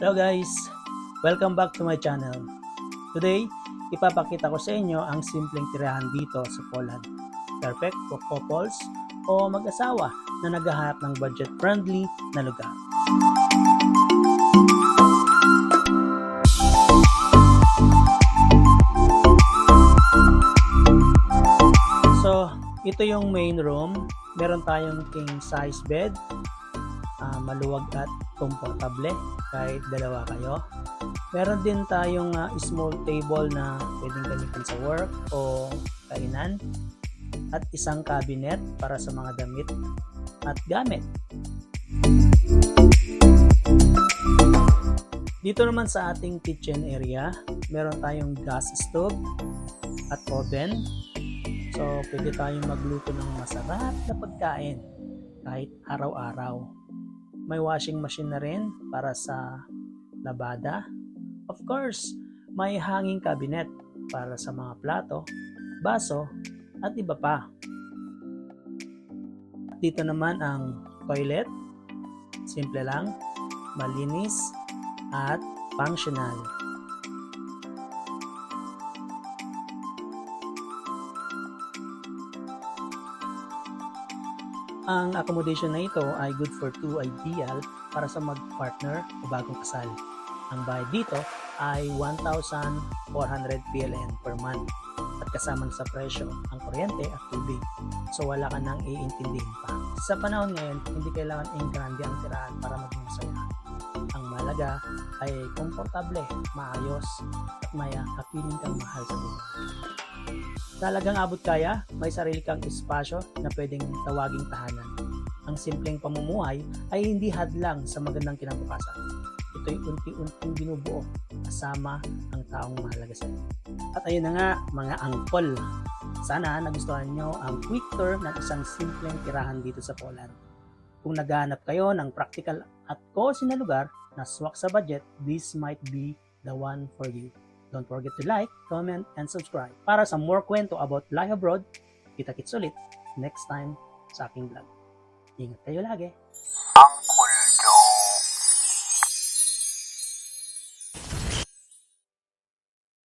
Hello guys! Welcome back to my channel. Today, ipapakita ko sa inyo ang simpleng tirahan dito sa Poland. Perfect for couples o mag-asawa na naghahanap ng budget-friendly na lugar. So, ito yung main room. Meron tayong king size bed, ah, maluwag at komportable kahit dalawa kayo. Meron din tayong ah, small table na pwedeng gamitin sa work o kainan at isang cabinet para sa mga damit at gamit. Dito naman sa ating kitchen area, meron tayong gas stove at oven. So, pwede tayong magluto ng masarap na pagkain kahit araw-araw. May washing machine na rin para sa labada. Of course, may hanging cabinet para sa mga plato, baso, at iba pa. Dito naman ang toilet. Simple lang, malinis, at functional. Ang accommodation na ito ay good for two ideal para sa mag-partner o bagong kasal. Ang bayad dito ay 1,400 PLN per month at kasama sa presyo ang kuryente at tubig. So wala ka nang iintindihin pa. Sa panahon ngayon, hindi kailangan engrande ang tirahan para maging masaya. Ang malaga ay komportable, maayos, at maya kapiling kang mahal sa buhay. Talagang abot kaya, may sarili kang espasyo na pwedeng tawaging tahanan. Ang simpleng pamumuhay ay hindi hadlang sa magandang kinabukasan. Ito'y unti-unting binubuo kasama ang taong mahalaga sa iyo. At ayun na nga, mga angkol. Sana nagustuhan nyo ang quick tour ng isang simpleng tirahan dito sa Poland. Kung naghahanap kayo ng practical at cozy na lugar na swak sa budget, this might be the one for you. Don't forget to like, comment, and subscribe para sa more kwento about life abroad. Kita-kits ulit next time sa aking vlog. Ingat kayo lagi.